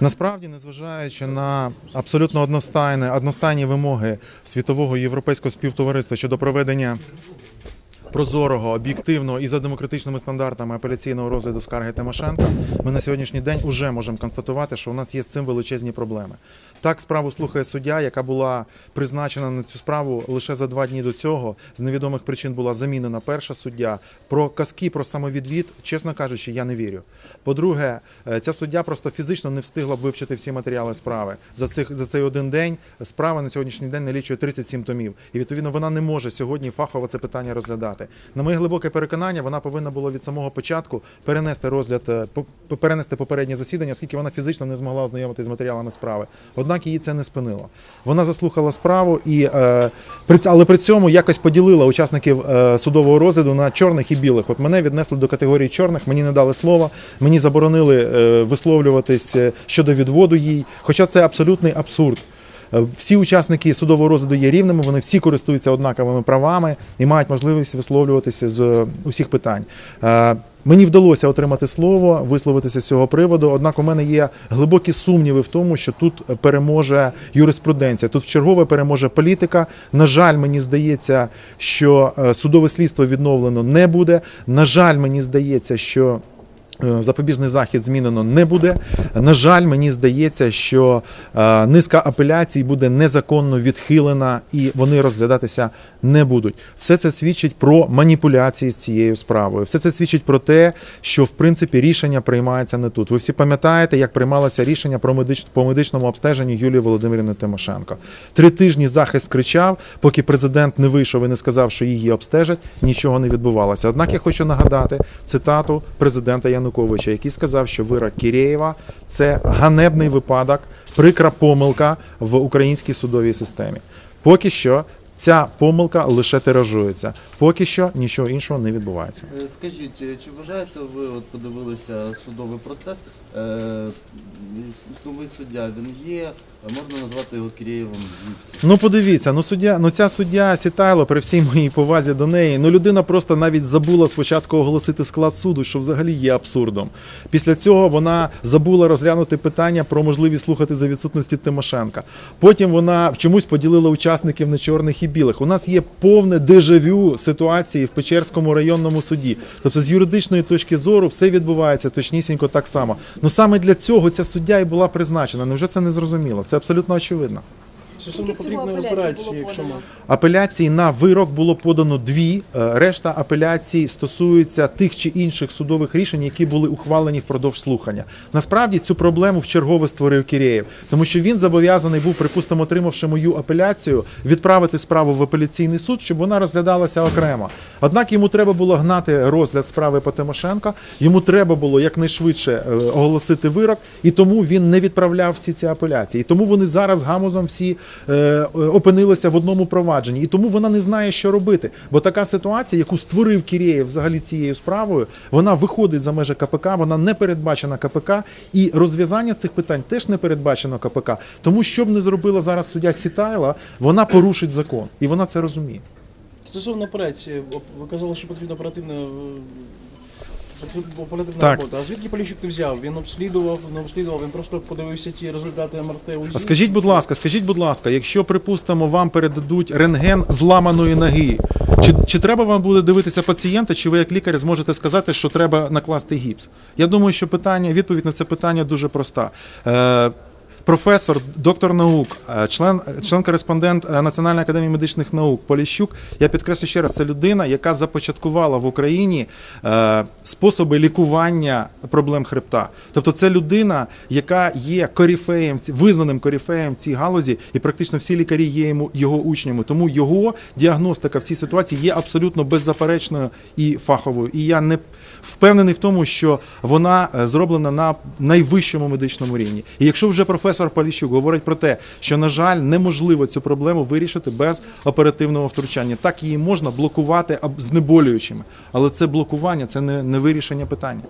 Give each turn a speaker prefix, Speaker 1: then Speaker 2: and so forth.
Speaker 1: Насправді, незважаючи на абсолютно одностайні, одностайні вимоги світового європейського співтовариства щодо проведення прозорого, об'єктивного і за демократичними стандартами апеляційного розгляду скарги Тимошенка, ми на сьогоднішній день вже можемо констатувати, що у нас є з цим величезні проблеми. Так, справу слухає суддя, яка була призначена на цю справу лише за два дні до цього. З невідомих причин була замінена перша суддя. Про казки про самовідвід, чесно кажучи, я не вірю. По-друге, е, ця суддя просто фізично не встигла б вивчити всі матеріали справи. За цих за цей один день справа на сьогоднішній день налічує 37 томів. І відповідно вона не може сьогодні фахово це питання розглядати. На моє глибоке переконання, вона повинна була від самого початку перенести розгляд, е, перенести попереднє засідання, оскільки вона фізично не змогла ознайомитися з матеріалами справи. Однак її це не спинило. Вона заслухала справу і е, але при цьому якось поділила учасників е, судового розгляду на чорних і білих. От мене віднесли до категорії чорних, мені не дали слова, мені заборонили висловлюватись щодо відводу їй. Хоча це абсолютний абсурд. Е, Всі учасники судового розгляду є рівними, вони всі користуються однаковими правами і мають можливість висловлюватися з усіх питань. Е, Мені вдалося отримати слово, висловитися з цього приводу. Однак у мене є глибокі сумніви в тому, що тут переможе юриспруденція. Тут вчергове переможе політика. На жаль, мені здається, що е, судове слідство відновлено не буде. На жаль, мені здається, що. Е, Запобіжний захід змінено не буде. На жаль, мені здається, що е, низка апеляцій буде незаконно відхилена і вони розглядатися не будуть. Все це свідчить про маніпуляції з цією справою. Все це свідчить про те, що в принципі рішення приймається не тут. Ви всі пам'ятаєте, як приймалося рішення про медич... по медичному обстеженню Юлії Володимирівни Тимошенко. Три тижні захист кричав, поки президент не вийшов і не сказав, що її обстежать, нічого не відбувалося. Однак я хочу нагадати цитату президента Януковича, який сказав, що вирок Кірєєва це ганебний випадок, прикра помилка в українській судовій системі. Поки що ця помилка лише тиражується. Поки що нічого іншого не відбувається.
Speaker 2: Е, Скажіть, е, чи вважаєте ви, от подивилися судовий процес, е, новий суддя, він є, е, можна назвати його Кирєєвим?
Speaker 1: Ну подивіться, ну суддя, ну ця суддя Сітайло, при всій моїй повазі до неї, ну людина просто навіть забула спочатку оголосити склад суду, що взагалі є абсурдом. Після цього вона забула розглянути питання про можливість слухати за відсутності Тимошенка. Потім вона чомусь поділила учасників на чорних і білих. У нас є повне дежавю ситуації в Печерському районному суді. Тобто, з юридичної точки зору все відбувається точнісінько так само. Ну саме для цього ця суддя і була призначена. Невже це не зрозуміло? Це абсолютно очевидно.
Speaker 3: Стосовно потрібної операції, якщо можна.
Speaker 1: Апеляцій на вирок було подано дві. Е, Решта апеляцій стосуються тих чи інших судових рішень, які були ухвалені впродовж слухання. Насправді цю проблему вчергове створив Кірєєв, тому що він зобов'язаний був, припустимо, отримавши мою апеляцію, відправити справу в апеляційний суд, щоб вона розглядалася окремо. Однак йому треба було гнати розгляд справи по Тимошенко. Йому треба було якнайшвидше е, оголосити вирок, і тому він не відправляв всі ці апеляції. І тому вони зараз гамузом всі е, е, в одному провадженні. І тому вона не знає, що робити. Бо така ситуація, яку створив Кірєєв взагалі цією справою, вона виходить за межі КПК, вона не передбачена КПК, і розв'язання цих питань теж не передбачено КПК. Тому що б не зробила зараз суддя Сітайла, вона порушить закон, і вона це розуміє.
Speaker 3: Стосовно операції, ви казали, що потрібна оперативна, е,
Speaker 1: Так.
Speaker 3: робота. А звідки Поліщук ти взяв? Він обслідував, не обслідував, він просто подивився ті результати МРТ УЗІ.
Speaker 1: А скажіть, будь ласка, скажіть, будь ласка, якщо припустимо, вам передадуть рентген зламаної ноги, чи, чи треба вам буде дивитися пацієнта, чи ви як лікар зможете сказати, що треба накласти гіпс? Я думаю, що питання, відповідь на це питання дуже проста. Е, Професор, доктор наук, е, член, член-кореспондент е, Національної академії медичних наук Поліщук. Я підкреслю ще раз, це людина, яка започаткувала в Україні е, способи лікування проблем хребта. Тобто, це людина, яка є коріфеєм, визнаним коріфеєм в цій галузі, і практично всі лікарі є йому його учнями. Тому його діагностика в цій ситуації є абсолютно беззаперечною і фаховою. І я не впевнений в тому, що вона зроблена на найвищому медичному рівні. І якщо вже професор Поліщук говорить про те, що на жаль неможливо цю проблему вирішити без оперативного втручання, так її можна блокувати знеболюючими, але це блокування, це не, не вирішення питання.